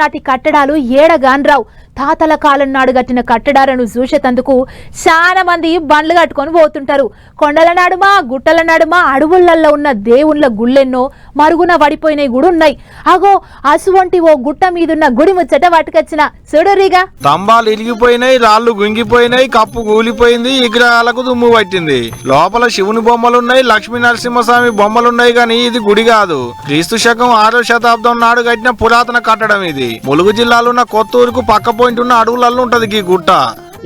నాటి కట్టడాలు ఏడగాన్రావు. తాతల కాలం నాడు కట్టిన కట్టడాలను చూసేటందుకు చాలా మంది బండ్లు కట్టుకొని పోతుంటారు. కొండల నడుమ గుట్టల నడుమ అడవులల్లో ఉన్న దేవుళ్ళ గుళ్ళెన్నో మరుగున పడిపోయినవి కూడా ఉన్నాయి అగో అసువంటి ఓ గుట్ట మీదున్న గుడి ముచ్చట వాటికొచ్చిన చూడరిగా స్తంభాలు ఇరిగిపోయినాయి రాళ్ళు గుంగిపోయినాయి కప్పు కూలిపోయింది విగ్రహాలకు దుమ్ము పట్టింది. లోపల శివుని బొమ్మలున్నాయి లక్ష్మీ నరసింహస్వామి బొమ్మలున్నాయి కానీ ఇది గుడి కాదు. క్రీస్తు శకం ఆరో శతాబ్దం నాడు కట్టిన పురాతన కట్టడం ఇది. ములుగు జిల్లాలో ఉన్న కొత్తూరుకు పక్క పాయింట్ ఉన్న అడవులలో ఉంటది ఈ గుట్ట.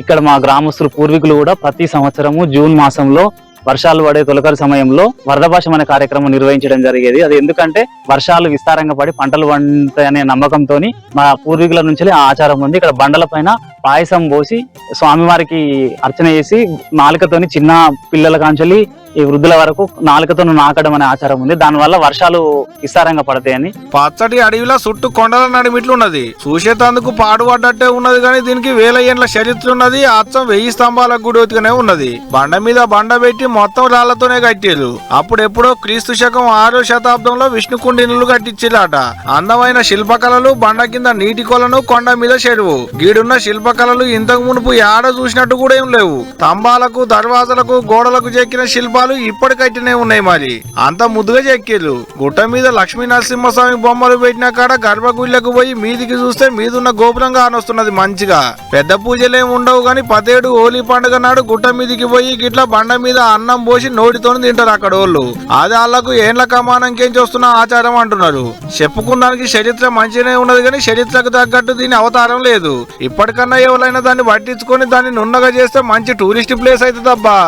ఇక్కడ మా గ్రామస్తులు పూర్వీకులు కూడా ప్రతి సంవత్సరము జూన్ మాసంలో వర్షాలు పడే తొలకరి సమయంలో వరదభాషం అనే కార్యక్రమం నిర్వహించడం జరిగేది. అది ఎందుకంటే వర్షాలు విస్తారంగా పడి పంటలు పండుతాయనే నమ్మకంతో మా పూర్వీకుల నుంచి ఆ ఆచారం ఉంది. ఇక్కడ బండల పైన పాయసం పోసి స్వామివారికి అర్చన చేసి నాలుకతోని చిన్న పిల్లల కాంచలి ఈ వృద్ధుల వరకు నాలుకతో నాకడం అనే ఆచారం ఉంది. దానివల్ల వర్షాలు విస్తారంగా పడతాయని. పచ్చటి అడవిలో చుట్టూ కొండల నడిమిట్లున్నది. చూసేటందుకు పాడుపడ్డట్టే ఉన్నది కానీ దీనికి వేల ఏండ్ల చరిత్ర ఉన్నది. అచ్చం వెయ్యి స్తంభాల గుడి ఉన్నది. బండ మీద బండ పెట్టి మొత్తం రాళ్ళతోనే కట్టారు అప్పుడెప్పుడో క్రీస్తు శకం ఆరో శతాబ్దంలో విష్ణుకుండినులు కుండినులు అందమైన శిల్పకళలు బండ కింద నీటి కొలను కొండ మీద చెరువు. గీడున్న శిల్పకళలు ఇంతకు మునుపు ఏడ చూసినట్టు కూడా ఏం లేవు. స్తంభాలకు దర్వాజలకు గోడలకు చెక్కిన శిల్పాలు ఇప్పటికట్టినే ఉన్నాయి మరి అంత ముద్దుగా చెక్కిర్రు. గుట్ట మీద లక్ష్మీ నరసింహస్వామి బొమ్మలు పెట్టిన కాడ గర్భగుళ్ళకు పోయి మీదికి చూస్తే మీదున్న గోపురంగా అనొస్తున్నది మంచిగా. పెద్ద పూజలేం ఉండవు గాని పదేడు హోలీ పండుగ నాడు గుట్ట మీదికి పోయి గిట్ల బండ మీద అన్నం పోసి నోటితో తింటారు అక్కడ వాళ్ళు అది వాళ్ళకు ఏండ్ల కమానంకేంచి వస్తున్న ఆచారం అంటున్నారు. చెప్పుకున్నానికి చరిత్ర మంచిగానే ఉన్నది కానీ చరిత్రకు తగ్గట్టు దీని అవతారం లేదు. ఇప్పటికన్నా ఎవరైనా దాన్ని పట్టించుకొని దాన్ని నున్నగా చేస్తే మంచి టూరిస్ట్ ప్లేస్ అవుతుందబ్బా